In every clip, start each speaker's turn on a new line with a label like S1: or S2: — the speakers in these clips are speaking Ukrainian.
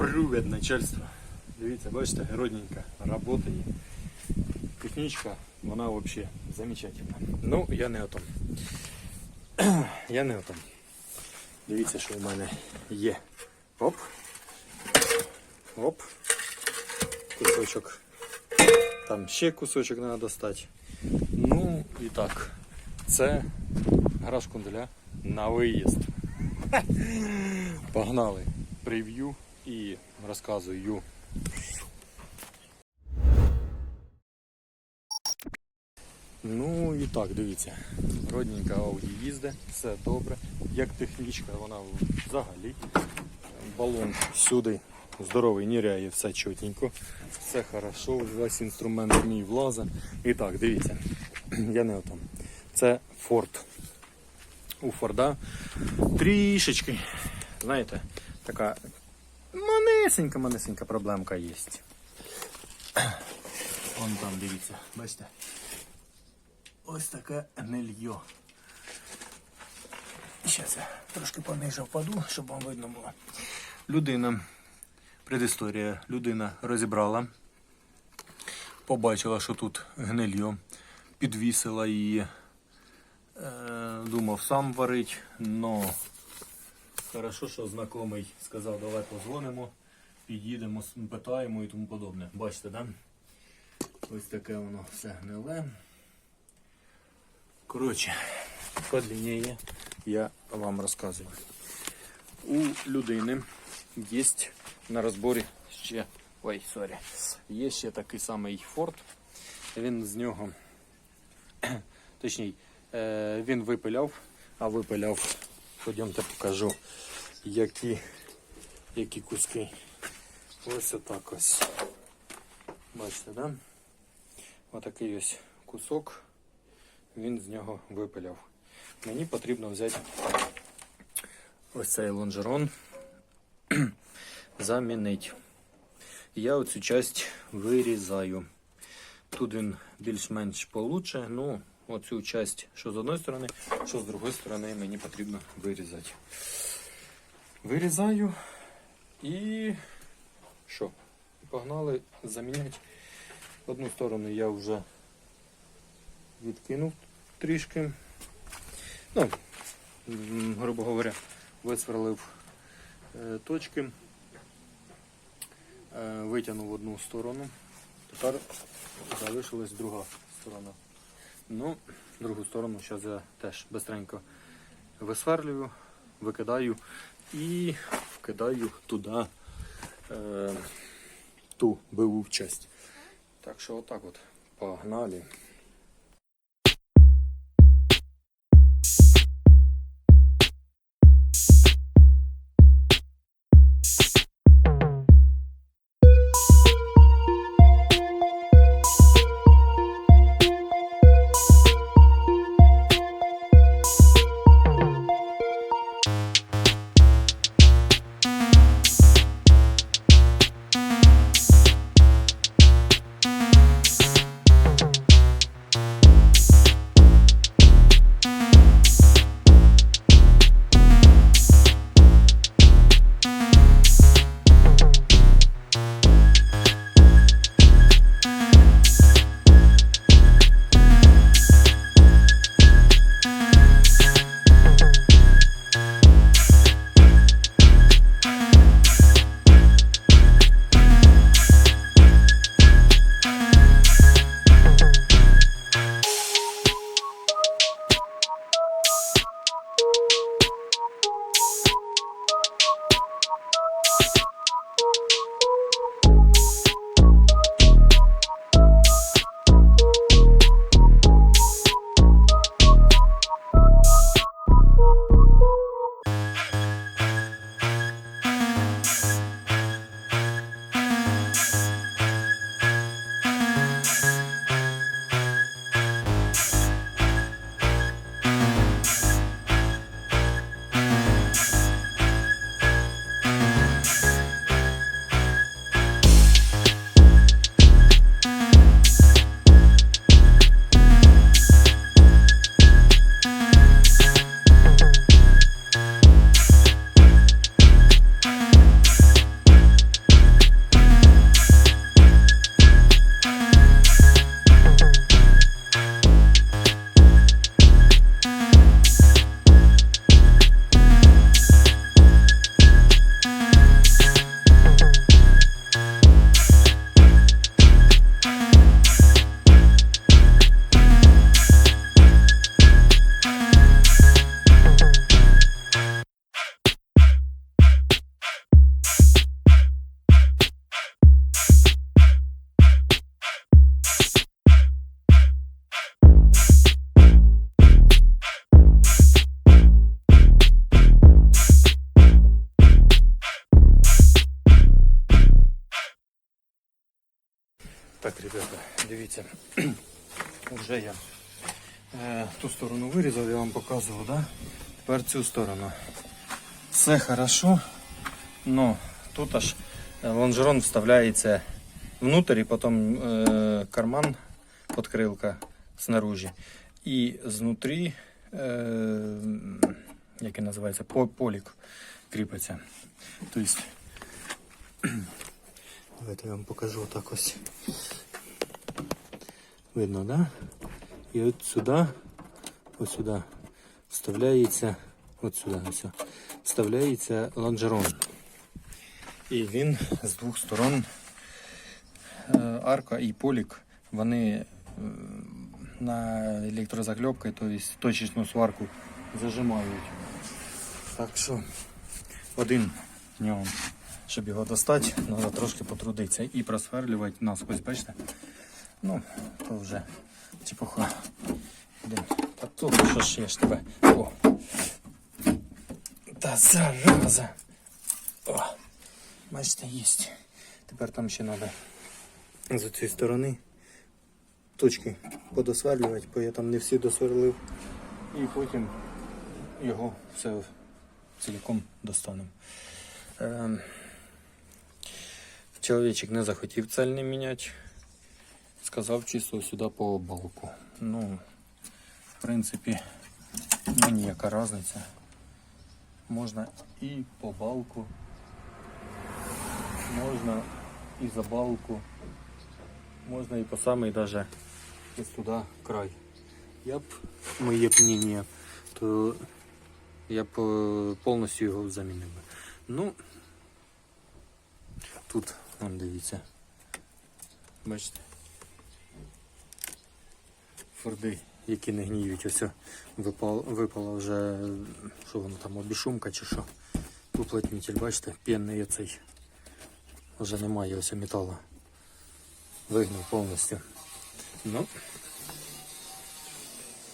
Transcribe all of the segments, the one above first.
S1: Привет, начальство. Дивіться, бачите, родненько работає. Технічка, вона взагалі замечательна. Ну, я не о том. Я не о том. Дивіться, що у мене є. Оп. Оп. Кусочок. Там ще кусочок треба достати. Ну і так. Це гараж кунделя на виїзд. Погнали. Прев'ю і розказую. Ну і так, дивіться. Родненька Audi їздить, все добре. Як технічка, вона взагалі. Балон сюди здоровий, ніряє, все чотенько. Все хорошо, весь інструмент мій влаза. І так, дивіться. Я не отам. Це Ford. У Форда трішечки, знаєте, така манесенька, манесенька проблемка є. Вон там, дивіться, бачите? Ось таке гнильо. Зараз я трошки пониже впаду, щоб вам видно було. Людина, предісторія, людина розібрала, побачила, що тут гнильо, підвісила її, е, думав сам варить, но хорошо, що знайомий сказав, давай позвонимо, під'їдемо, питаємо і тому подобне. Бачите, да? Ось таке воно все гниле. Коротше, подлиннее я вам розказую. У людини є на розборі ще. Ой, сорі. Є ще такий самий Ford. Він з нього. Точніше, він випиляв, а випиляв. Ходімте покажу, які, які куски. Ось отак ось. Бачите, да? Отакий ось кусок він з нього випиляв. Мені потрібно взяти ось цей лонжерон, замінити. Я оцю часть вирізаю. Тут він більш-менш получше, ну оцю часть, що з одної сторони, що з другої сторони, мені потрібно вирізати. Вирізаю і що? Погнали заміняти. Одну сторону я вже відкинув трішки. Ну, грубо говоря, висверлив е, точки, е, витягнув одну сторону. Тепер залишилась друга сторона. Ну, другу сторону зараз я теж бистренько висверлюю, викидаю і вкидаю туди е, ту БУ часть. Так що отак от погнали. Ребята, дивіться. Вже я е, ту сторону вирізав, я вам показував, да? Тепер цю сторону. Все хорошо, но тут аж е, лонжерон вставляється внутрь, і потім е, карман, подкрилка снаружи. І знутрі, е, як він називається, полік кріпиться. Тобто, давайте я вам покажу так ось. Видно, да? І от сюди, ось сюди вставляється, от сюди, ось, вставляється лонжерон. І він з двох сторон е, арка і полік, вони е, на електрозакльопкою, тобто точечну сварку зажимають. Так що один нюанс. Щоб його достати, треба трошки потрудитися і просверлювати насквозь, бачите? Ну, то вже чепуха. Блін, та тут що ж я ж тебе. О. Та зараза. О. Бачите, є. Тепер там ще треба з цієї сторони точки подосверлювати, бо я там не всі досверлив. І потім його все цілком достанемо. Ем, Чоловічик не захотів цельний міняти. Сказав чисто сюди по балку. Ну, в принципі, мені яка різниця. Можна і по балку, можна і за балку, можна і по самий даже ось туди край. Я б моє б мнення, то я б е, повністю його замінив. Ну, тут, вон дивіться. Бачите? Форди, які не гніють, ось випало, випала вже, що воно там, обішумка чи що. Уплотнитель, бачите, пінний цей. Вже немає ось металу. Вигнув повністю. Ну,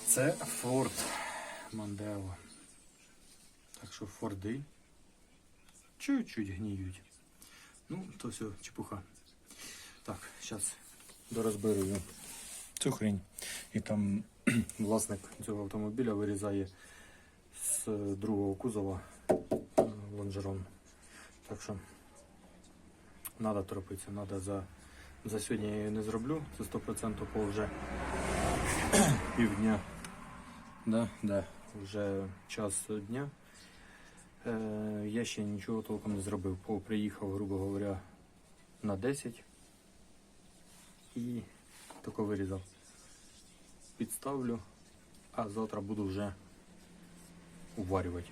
S1: це Форд Мандео. Так що Форди чуть-чуть гніють. Ну, то все, чепуха. Так, зараз дорозбирую цю хрень. І там власник цього автомобіля вирізає з другого кузова е, лонжерон. Так що треба торопитися, треба за, за сьогодні я її не зроблю, це 100% по вже півдня. Да, да, вже час дня. Е, я ще нічого толком не зробив. По- Приїхав, грубо говоря, на 10 і тако вирізав. Підставлю, а завтра буду вже уварювати.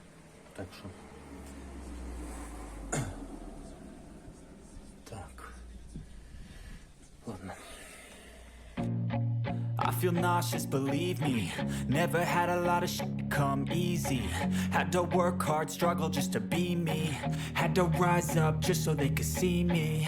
S1: Так що. Так. Ладно.
S2: I feel nauseous, believe me. Never had a lot of shit come easy. Had to work hard, struggle just to be me. Had to rise up just so they could see me.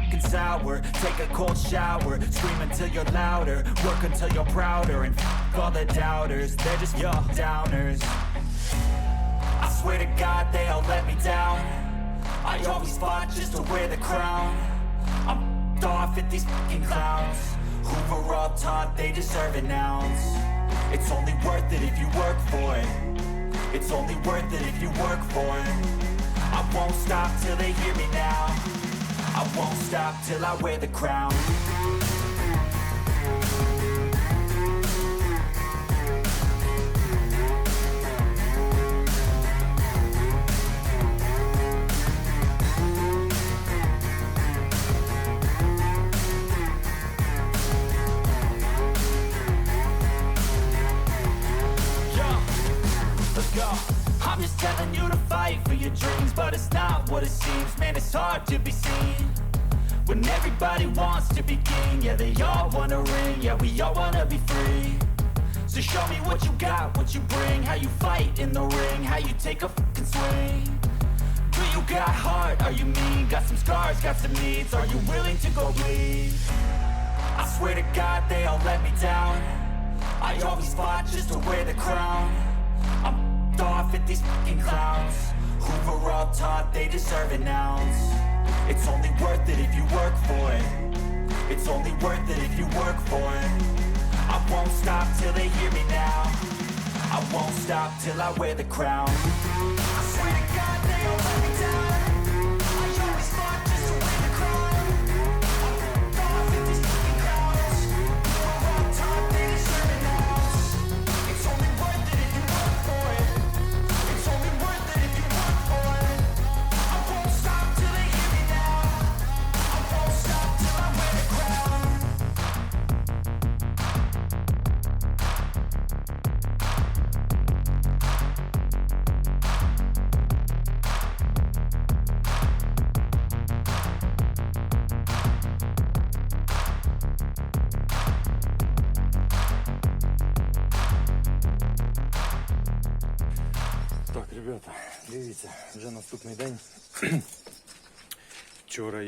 S2: f***ing sour. Take a cold shower Scream until you're louder. Work until you're prouder And f*** all the doubters. They're just your downers. I swear to God they all let me down. I always fought just to wear the crown. I'm f***ed off at these fucking clowns. Who were all taught they deserve an ounce. It's only worth it if you work for it. It's only worth it if you work for it. I won't stop till they hear me now I won't stop till I wear the crown. I'm just telling you to fight for your dreams, but it's not what it seems. Man, it's hard to be seen when everybody wants to be king. Yeah, they all wanna ring. Yeah, we all wanna be free. So show me what you got, what you bring, how you fight in the ring, how you take a fucking swing. Do you got heart? Are you mean? Got some scars, got some needs. Are you willing to go bleed? I swear to God they all let me down. I always fought just to wear the crown. I'm off at these fucking clowns were all taught they deserve an ounce. It's only worth it if you work for it. It's only worth it if you work for it. I won't stop till they hear me now. I won't stop till I wear the crown. I swear to God they all let me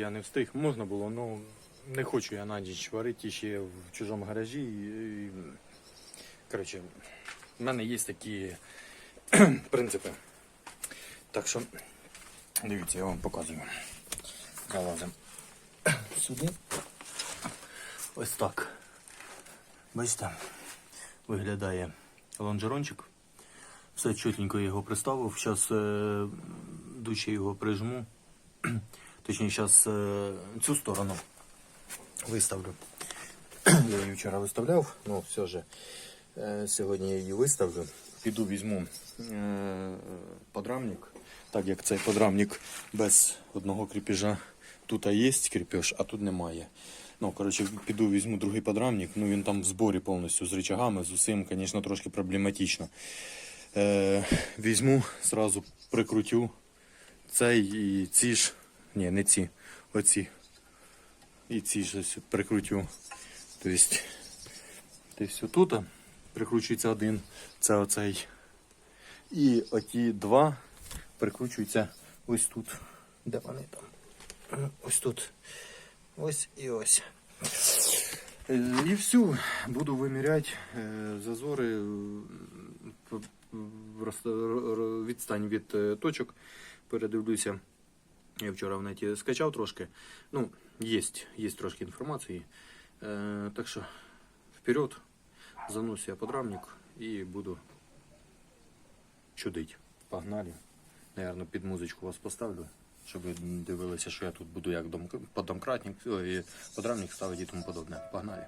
S1: я не встиг, можна було, але не хочу я на ніч варити ще в чужому гаражі. І, коротше, в мене є такі принципи. Так що, дивіться, я вам показую. Залазимо сюди. Ось так. Бачите, виглядає лонжерончик. Все чотенько я його приставив. Зараз е, дужче його прижму. Точніше, зараз е, цю сторону виставлю. Я її вчора виставляв, ну все ж. Е, сьогодні я її виставлю. Піду візьму е, подрамник. Так як цей подрамник без одного кріпежа. Тут є кріпеж, а тут немає. Ну, коротше, піду візьму другий подрамник. Ну він там в зборі повністю з рычагами, з усім, звісно, трошки проблематично. Е, візьму, сразу прикрутю цей і ці ж. Ні, не ці. Оці. І ці ж ось прикрутю. Тобто, десь тут прикручується один, це оцей. І оті два прикручуються ось тут. Де вони там? Ось тут. Ось і ось. Е, І все, буду виміряти е, зазори, е, відстань від точок. Передивлюся. Я вчора в неті скачав трошки. Ну, є, є трошки інформації. Е, так що вперед, заношу я подрамник і буду чудить. Погнали. Наверно, під музичку вас поставлю, щоб ви дивилися, що я тут буду як дом, подомкратник, подрамник ставити і тому подобне. Погнали.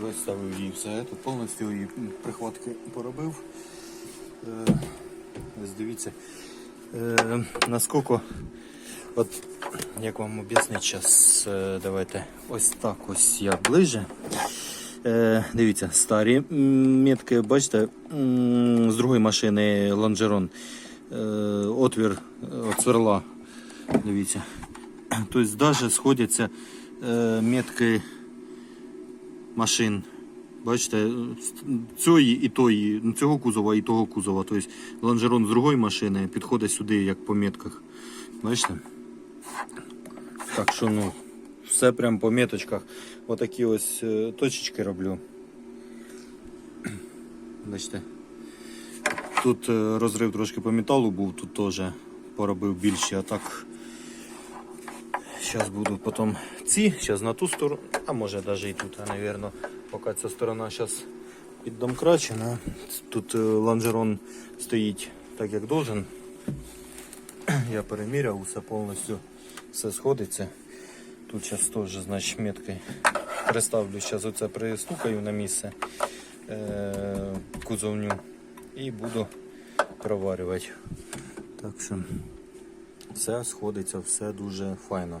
S1: Виставив її все, тут повністю її прихватки поробив. Е, ось дивіться, е, наскільки, от як вам об'яснити зараз, е, давайте ось так ось я ближче. Е, дивіться, старі м, метки, бачите, з другої машини лонжерон. Отвір от сверла. Дивіться. Тобто навіть сходяться е, метки машин. Бачите, цієї і тої, ну, цього кузова і того кузова. Тобто лонжерон з другої машини підходить сюди, як по метках. Бачите? Так що ну, все прям по меточках. Отакі ось е, точечки роблю. Бачите. Тут е, розрив трошки по металу був, тут теж поробив більше, а так. Зараз буду потім ці, зараз на ту сторону, а може навіть і тут, навірно, поки ця сторона зараз піддомкрачена. Тут е, лонжерон стоїть так, як должен. Я переміряв, все повністю все сходиться. Тут зараз теж, значить, меткою приставлю, зараз оце пристукаю на місце е, кузовню і буду проварювати. Так що все сходиться, все дуже файно.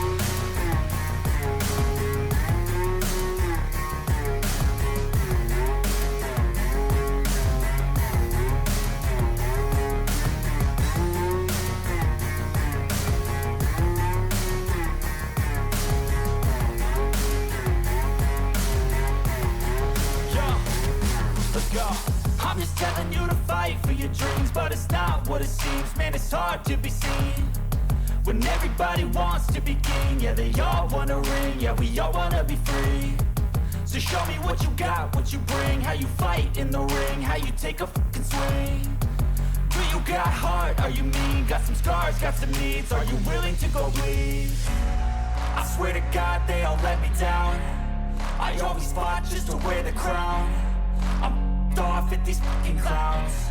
S2: It's hard to be seen. When everybody wants to be king, yeah, they all wanna ring, yeah, we all wanna be free. So show me what you got, what you bring, how you fight in the ring, how you take a fucking swing. Do you got heart? Are you mean? Got some scars, got some needs. Are you willing to go bleed? I swear to God they all let me down. I always fought just to wear the crown. I'm off at these fucking clowns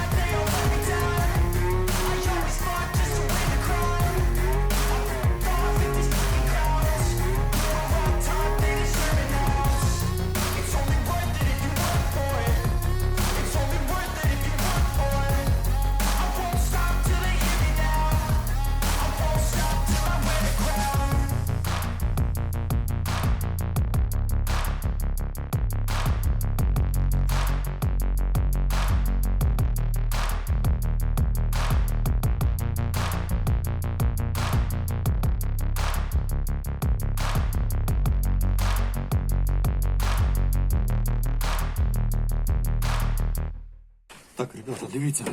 S1: дивіться,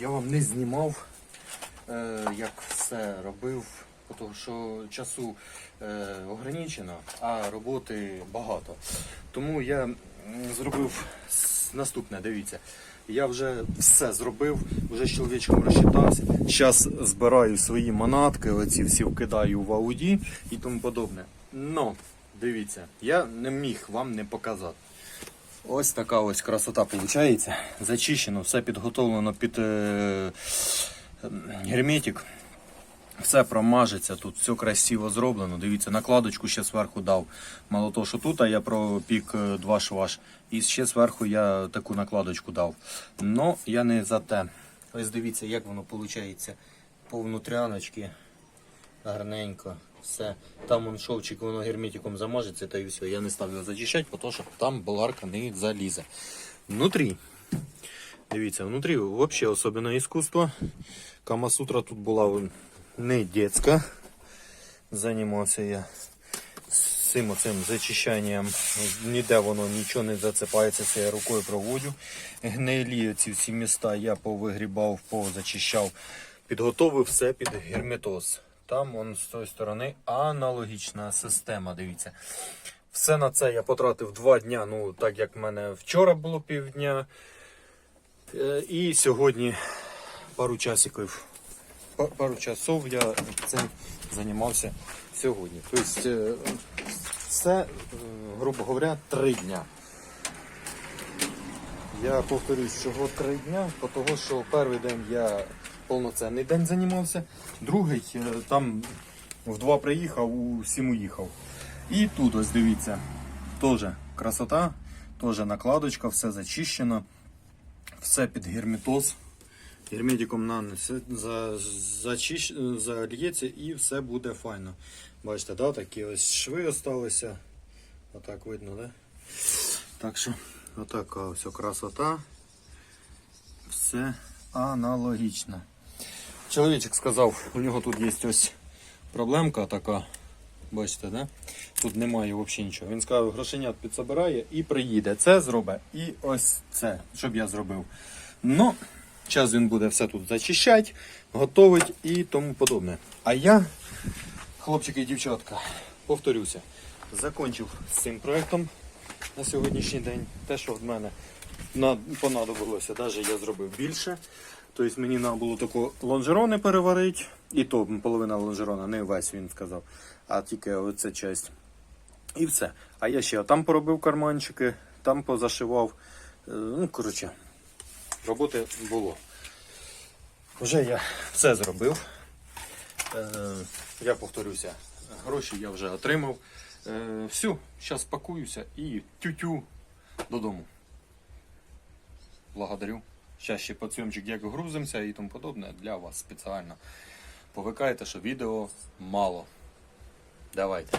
S1: я вам не знімав, е, як все робив, тому що часу е, ограничено, а роботи багато. Тому я зробив наступне, дивіться. Я вже все зробив, вже з чоловічком розчитався. Зараз збираю свої манатки, оці всі вкидаю в ауді і тому подобне. Но, дивіться, я не міг вам не показати. Ось така ось красота виходить. Зачищено, все підготовлено під е, герметик. Все промажеться тут, все красиво зроблено. Дивіться, накладочку ще зверху дав. Мало того, що тут а я пропік е, два шваж. І ще зверху я таку накладочку дав. Но я не за те. Ось дивіться, як воно виходить по внутряночки. Гарненько. Все. Там он шовчик, воно герметиком замажеться, та і все. Я не став його зачищати, тому що там болгарка не залізе. Внутрі. Дивіться, внутрі взагалі особливе іскусство. Камасутра тут була не дитяча. Займався я цим оцим зачищанням. Ніде воно нічого не зацепається, це я рукою проводжу. Гнилі ці всі міста я повигрібав, позачищав, підготовив все під герметоз. Там он з тої сторони аналогічна система. Дивіться. Все на це я потратив два дня. Ну, так як в мене вчора було півдня. Е, І сьогодні пару часиків. Пару часов я цим займався сьогодні. Тобто, це, е, грубо говоря, три дня. Я повторюсь, чого три дня, тому що перший день я повноцінний день займався, другий е, там в два приїхав, у сім уїхав. І тут ось дивіться, теж красота, теж накладочка, все зачищено, все під герметоз. Герметиком на ніч за, зачищ, зальється і все буде файно. Бачите, да, такі ось шви залишилися. Отак видно, да? Так що, отака ось красота. Все аналогічно. Чоловічок сказав, у нього тут є ось проблемка така. Бачите, да? Тут немає взагалі нічого. Він сказав, грошенят підсобирає і приїде. Це зробить. І ось це, щоб я зробив. Ну, час він буде все тут зачищати, готовить і тому подобне. А я, хлопчики і дівчатка, повторюся, закончив з цим проектом на сьогоднішній день. Те, що в мене понадобилося, навіть я зробив більше. Тобто мені треба було тако лонжерони переварити, і то половина лонжерона, не весь він сказав, а тільки оця часть. І все. А я ще там поробив карманчики, там позашивав. Е, Ну, коротше, роботи було. Вже я все зробив. Е, Я повторюся, гроші я вже отримав. Е, Все, зараз пакуюся і тю-тю додому. Благодарю. Зараз ще подсйомчик, як грузимося і тому подобне для вас спеціально. Повикайте, що відео мало. Давайте.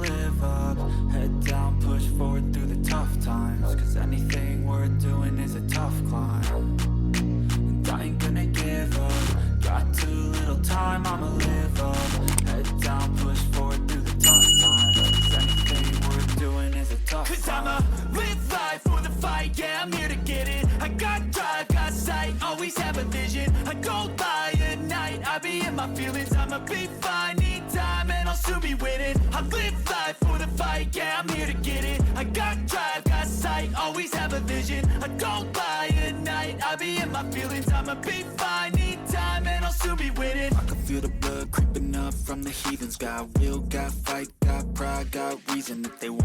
S3: I'ma be fine, need time, and I'll soon be winning.
S2: the blood creeping up from the heathens. Got will, got fight, got pride, got reason. If they want